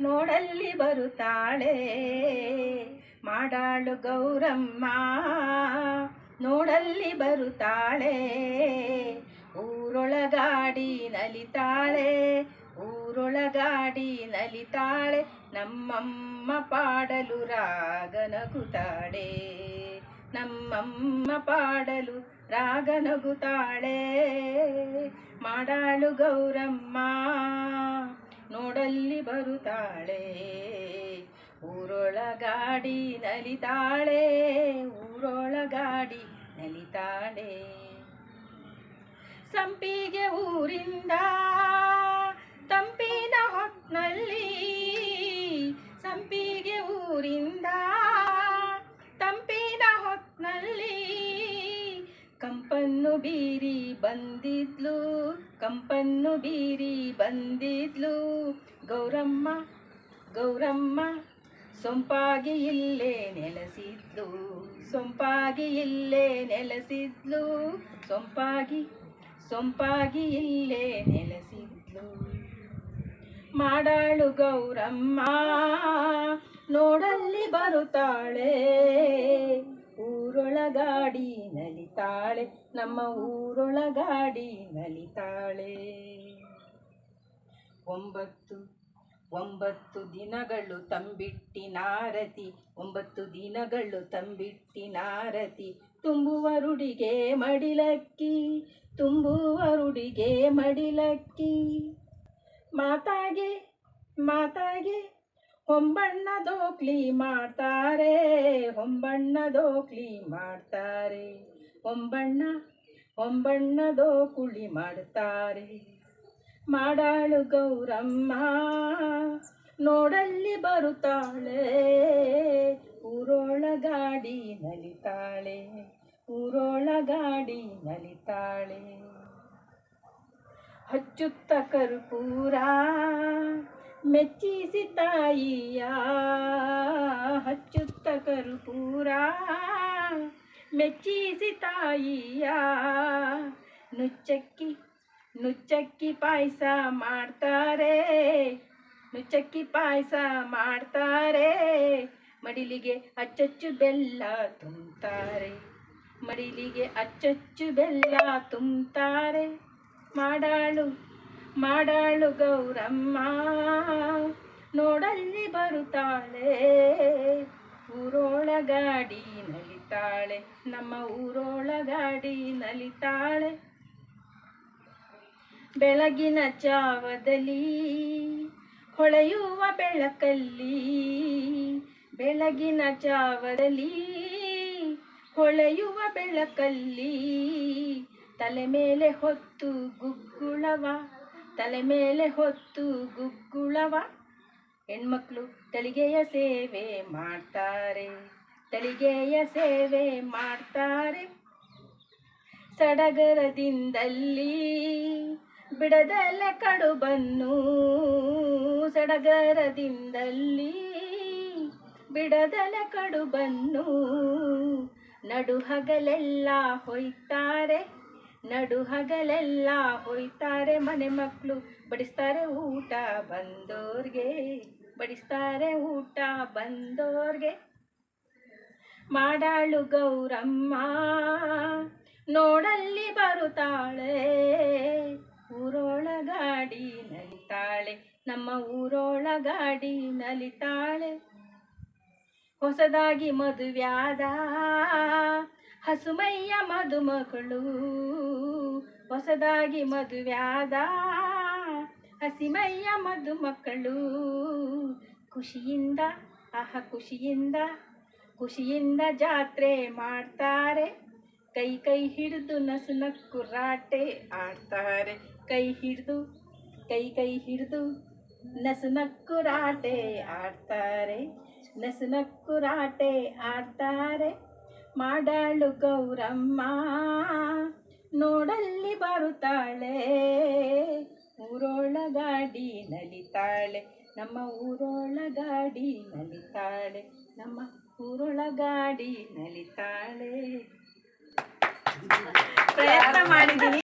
ನೋಡಲ್ಲಿ ಬರುತ್ತಾಳೆ. ಮಾಡಾಳು ಗೌರಮ್ಮ, ನೋಡಲ್ಲಿ ಬರುತ್ತಾಳೆ. ಊರೊಳಗಾಡಿ ನಲಿತಾಳೆ ಊರೊಳಗಾಡಿ ನಲಿತಾಳೆ. ನಮ್ಮಮ್ಮ ಪಾಡಲು ರಾಗನಗುತ್ತಾಳೆ, ನಮ್ಮಮ್ಮ ಪಾಡಲು ರಾಗನಗುತ್ತಾಳೆ. ಮಾಡಾಳು ಗೌರಮ್ಮ ನೋಡಲ್ಲಿ ಬರುತ್ತಾಳೆ. ಊರೊಳಗಾಡಿ ನಲಿತಾಳೆ. ಊರೊಳಗಾಡಿ ನಲಿತಾಳೆ. ಸಂಪಿಗೆ ಊರಿಂದ ತಂಪಿನ ಹೊತ್ನಲ್ಲಿ ಸಂಪಿಗೆ ಊರಿಂದ ತಂಪಿನ ಹೊತ್ನಲ್ಲಿ ಕಂಪನ್ನು ಬೀರಿ ಬಂದಿದ್ಲು, ಕಂಪನ್ನು ಬೀರಿ ಬಂದಿದ್ಲು. ಗೌರಮ್ಮ ಗೌರಮ್ಮ, ಸೊಂಪಾಗಿ ಇಲ್ಲೇ ನೆಲೆಸಿದ್ಲು. ಸೊಂಪಾಗಿ ಇಲ್ಲೇ ನೆಲೆಸಿದ್ಲು. ಸೊಂಪಾಗಿ ಸೊಂಪಾಗಿ ಇಲ್ಲೇ ನೆಲೆಸಿದ್ಲು. ಮಾಡಾಳು ಗೌರಮ್ಮ, ನೋಡಲ್ಲಿ ಬರುತ್ತಾಳೆ. ಊರೊಳಗಾಡಿ ನಲಿತಾಳೆ, ನಮ್ಮ ಊರೊಳಗಾಡಿ ನಲಿತಾಳೆ. ಒಂಬತ್ತು ಒಂಬತ್ತು ದಿನಗಳು ತಂಬಿಟ್ಟಿ ನಾರತಿ, ಒಂಬತ್ತು ದಿನಗಳು ತಂಬಿಟ್ಟಿ ನಾರತಿ ತುಂಬುವರುಡಿಗೆ ಮಡಿಲಕ್ಕಿ ತುಂಬುವರುಡಿಗೆ ಮಡಿಲಕ್ಕಿ. ಮಾತಾಗೆ ಮಾತಾಗೆ. ಹೊಂಬಣ್ಣ ದೋಕ್ಲಿ ಮಾಡ್ತಾರೆ ಹೊಂಬಣ್ಣ ದೋಕ್ಲಿ ಮಾಡ್ತಾರೆ. ಹೊಂಬಣ್ಣ ಹೊಂಬಣ್ಣ ದೋಕುಳಿ ಮಾಡ್ತಾರೆ. ಮಾಡಾಳು ಗೌರಮ್ಮ, ನೋಡಲ್ಲಿ ಬರುತ್ತಾಳೆ. ಊರೊಳಗಾಡಿ ನಲಿತಾಳೆ ಊರೊಳಗಾಡಿ ನಲಿತಾಳೆ. ಹಚ್ಚುತ್ತ ಕರ್ಪೂರ ಮೆಚ್ಚಿಸಿ ತಾಯಿಯ ಹಚ್ಚುತ್ತ ಕರ್ಪೂರ. ಮೆಚ್ಚಿಸಿ ತಾಯಿಯ ನುಚ್ಚಕ್ಕಿ ನುಚ್ಚಕ್ಕಿ ಪಾಯಸ ಮಾಡ್ತಾರೆ. ನುಚ್ಚಕ್ಕಿ ಪಾಯಸ ಮಾಡ್ತಾರೆ. ಮಡಿಲಿಗೆ ಅಚ್ಚಚ್ಚು ಬೆಲ್ಲ ತುಂಬ್ತಾರೆ. ಮಡಿಲಿಗೆ ಅಚ್ಚಚ್ಚು ಬೆಲ್ಲ ತುಂಬ್ತಾರೆ. ಮಾಡಾಳು ಮಾಡಾಳು ಗೌರಮ್ಮ. ನೋಡಲ್ಲಿ ಬರುತ್ತಾಳೆ, ಊರೊಳಗಾಡಿ ನಲಿತಾಳೆ, ನಮ್ಮ ಊರೊಳಗಾಡಿ ನಲಿತಾಳೆ. ಬೆಳಗಿನ ಜಾವದಲ್ಲಿ ಹೊಳೆಯುವ ಬೆಳಕಲ್ಲಿ, ಬೆಳಗಿನ ಜಾವದಲ್ಲಿ ಹೊಳೆಯುವ ಬೆಳಕಲ್ಲಿ, ತಲೆ ಮೇಲೆ ಹೊತ್ತು ಗುಗ್ಗುಳವ ತಲೆ ಮೇಲೆ ಹೊತ್ತು ಗುಗ್ಗುಳವ. ಹೆಣ್ಮಕ್ಳು ತಳಿಗೆಯ ಸೇವೆ ಮಾಡ್ತಾರೆ. ತಳಿಗೆಯ ಸೇವೆ ಮಾಡ್ತಾರೆ. ಸಡಗರದಿಂದಲ್ಲಿ ಬಿಡದಲೆ ಕಡುಬನ್ನು. ಸಡಗರದಿಂದಲ್ಲಿ ಬಿಡದಲೆ ಕಡುಬನ್ನು. ನಡು ಹಗಲೆಲ್ಲ ಹೊಯ್ತಾರೆ. ನಡು ಹಗಲೆಲ್ಲ ಹೊಯ್ತಾರೆ ಮನೆ ಮಕ್ಕಳು ಬಡಿಸ್ತಾರೆ ಊಟ ಬಂದೋರ್ಗೆ. ಬಡಿಸ್ತಾರೆ ಊಟ ಬಂದೋರ್ಗೆ. ಮಾಡಾಳು ಗೌರಮ್ಮ, ನೋಡಲ್ಲಿ ಬರುತ್ತಾಳೆ. ಊರೊಳಗಾಡಿ ನಲಿತಾಳೆ, ನಮ್ಮ ಊರೊಳಗಾಡಿ ನಲಿತಾಳೆ. ಹೊಸದಾಗಿ ಮದುವ್ಯಾದ ಹಸುಮಯ್ಯ ಮದುಮಗಳು, ಹೊಸದಾಗಿ ಮದುವ್ಯಾದ ಹಸಿಮಯ್ಯ ಮದುಮಕ್ಕಳು ಖುಷಿಯಿಂದ ಆಹ ಖುಷಿಯಿಂದ ಖುಷಿಯಿಂದ ಜಾತ್ರೆ ಮಾಡ್ತಾರೆ. ಕೈ ಕೈ ಹಿಡಿದು ನಸು ನಕ್ಕು ರಾಟೆ ಆಡ್ತಾರೆ. ಕೈ ಹಿಡಿದು, ಕೈ ಕೈ ಹಿಡಿದು ನಸು ನಕ್ಕು ರಾಟೆ ಆಡ್ತಾರೆ. ನಸು ನಕ್ಕು ರಾಟೆ ಆಡ್ತಾರೆ. ಮಾಡಾಳು ಗೌರಮ್ಮ. ನೋಡಲ್ಲಿ ಬರುತ್ತಾಳೆ ಊರೊಳಗಾಡಿ ನಲಿತಾಳೆ ನಮ್ಮ ಊರೊಳಗಾಡಿ ನಲಿತಾಳೆ ನಮ್ಮ ಊರೊಳಗಾಡಿ ನಲಿತಾಳೆ. ಪ್ರಯತ್ನ ಮಾಡಿದ್ದೀನಿ